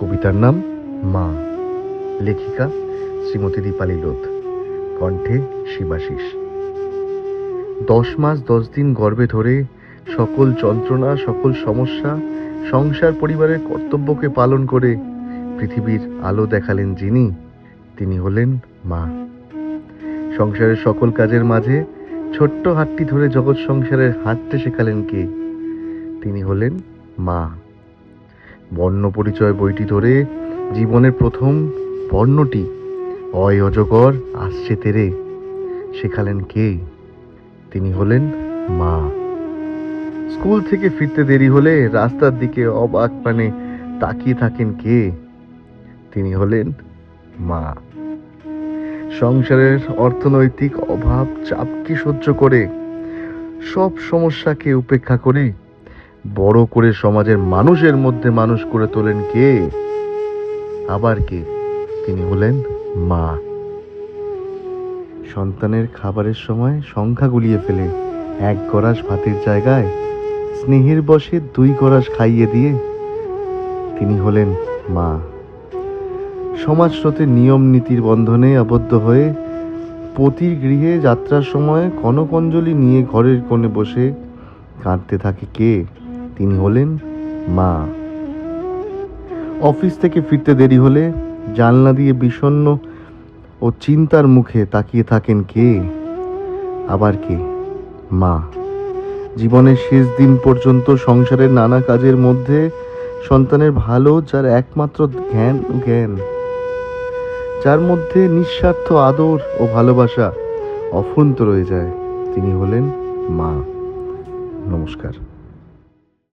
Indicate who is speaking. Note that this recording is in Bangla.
Speaker 1: কবিতার নাম মা। লেখিকা শ্রীমতী দীপালি লোধ। কণ্ঠে শিবাশিস। দশ মাস দশ দিন গর্ভে ধরে সকল যন্ত্রণা, সকল সমস্যা সংসার পরিবারের কর্তব্যকে পালন করে পৃথিবীর আলো দেখালেন যিনি, তিনি হলেন মা। সংসারের সকল কাজের মাঝে ছোট্ট হাতটি ধরে জগৎ সংসারের হাঁটতে শেখালেন কে? তিনি হলেন মা। বর্ণ পরিচয় বইটি ধরে জীবনের প্রথম বর্ণটি, অয় অজগর, আসছে তেরে। শেখালেন কে? তিনি হলেন মা। স্কুল থেকে ফিরতে দেরি হলে রাস্তার দিকে অবাক মানে তাকিয়ে থাকেন কে? তিনি হলেন মা। সংসারের অর্থনৈতিক অভাব চাপকে সহ্য করে? সব সমস্যাকে উপেক্ষা করে বড় করে সমাজের মানুষের মধ্যে মানুষ করে তোলেন কে? আবার কে? তিনি হলেন মা। সন্তানের খাবারের সময় সংখ্যা গুলিয়ে ফেলে, এক গরাস ভাতের জায়গায় স্নেহের বসে দুই গরাস খাইয়ে দিয়ে তিনি হলেন মা। সমাজ স্রোতে নিয়ম নীতির বন্ধনে আবদ্ধ হয়ে পতির গৃহে যাত্রার সময় কনকঞ্জলি নিয়ে ঘরের কোণে বসে কাঁদতে থাকে কে? তিনি হলেন মা। অফিস থেকে ফিরতে দেরি হলে জানলা দিয়ে বিষণ্ণ ও চিন্তার মুখে তাকিয়ে থাকেন কে? আবার কে? মা। জীবনের শেষ দিন পর্যন্ত সংসারের নানা কাজের মধ্যে সন্তানের ভালো, যার একমাত্র জ্ঞান জ্ঞান। যার মধ্যে নিঃস্বার্থ আদর ও ভালোবাসা অফুরন্ত রয়ে যায়। তিনি হলেন মা। নমস্কার।